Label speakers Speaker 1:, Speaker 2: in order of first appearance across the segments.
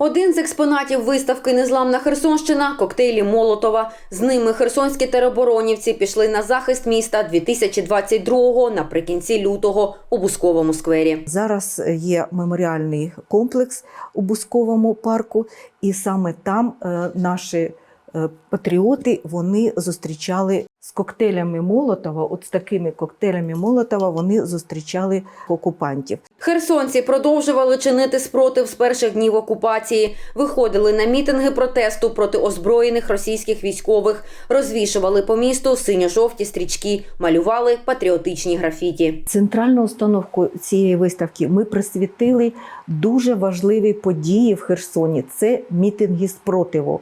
Speaker 1: Один з експонатів виставки Незламна Херсонщина коктейлі Молотова. З ними херсонські тероборонівці пішли на захист міста 2022-го наприкінці лютого у Бусковому сквері.
Speaker 2: Зараз є меморіальний комплекс у Бусковому парку, і саме там е, наші е, патріоти вони зустрічали з коктейлями Молотова. От з такими коктейлями Молотова вони зустрічали окупантів.
Speaker 1: Херсонці продовжували чинити спротив з перших днів окупації, виходили на мітинги протесту проти озброєних російських військових, розвішували по місту синьо-жовті стрічки, малювали патріотичні графіті.
Speaker 2: Центральну установку цієї виставки ми присвятили дуже важливій події в Херсоні. Це мітинги спротиву.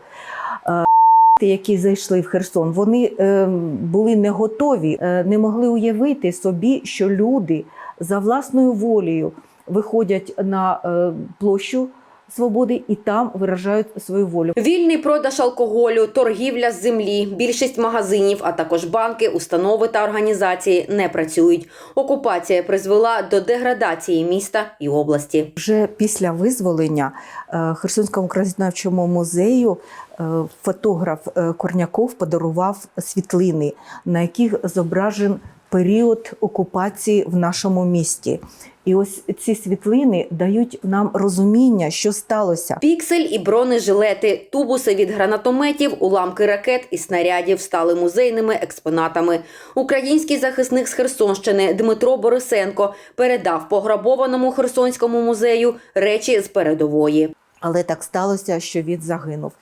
Speaker 2: Е, Які зайшли в Херсон, вони е, були не готові, е, не могли уявити собі, що люди за власною волею виходять на е, площу свободи і там виражають свою волю.
Speaker 1: Вільний продаж алкоголю, торгівля з землі, більшість магазинів, а також банки, установи та організації не працюють. Окупація призвела до деградації міста і області.
Speaker 2: Вже після визволення е, Херсонському краєзнавчому музею е, фотограф Корняков подарував світлини, на яких зображен період окупації в нашому місті. І ось ці світлини дають нам розуміння, що сталося.
Speaker 1: Піксель і бронежилети, тубуси від гранатометів, уламки ракет і снарядів стали музейними експонатами. Український захисник з Херсонщини Дмитро Борисенко передав пограбованому Херсонському музею речі з передової.
Speaker 2: Але так сталося, що він загинув.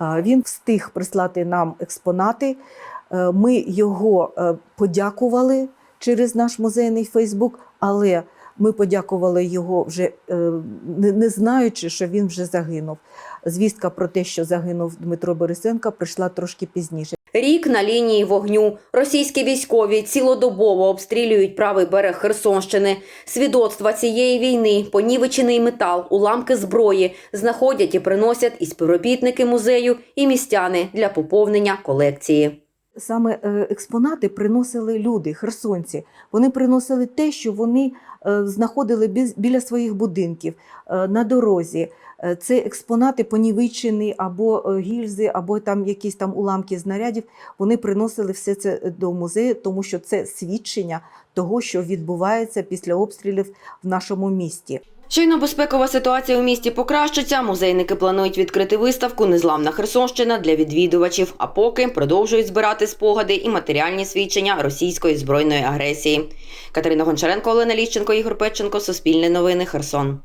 Speaker 2: Він встиг прислати нам експонати. Е, Ми його е, подякували через наш музейний Фейсбук, але ми подякували його вже е, не знаючи, що він вже загинув. Звістка про те, що загинув Дмитро Борисенко, прийшла трошки пізніше.
Speaker 1: Рік на лінії вогню. Російські військові цілодобово обстрілюють правий берег Херсонщини. Свідоцтва цієї війни, понівечений метал, уламки зброї знаходять і приносять і співробітники музею, і містяни для поповнення колекції.
Speaker 2: Саме е, експонати приносили люди, херсонці. Вони приносили те, що вони е, знаходили біля своїх будинків е, на дорозі. Це експонати понівечені або гільзи, або там якісь там уламки знарядів. Вони приносили все це до музею, тому що це свідчення того, що відбувається після обстрілів в нашому місті.
Speaker 1: Щойно безпекова ситуація у місті покращиться. Музейники планують відкрити виставку Незламна Херсонщина для відвідувачів. А поки продовжують збирати спогади і матеріальні свідчення російської збройної агресії. Катерина Гончаренко, Олена Ліщенко, Ігор Петченко, Суспільне новини, Херсон.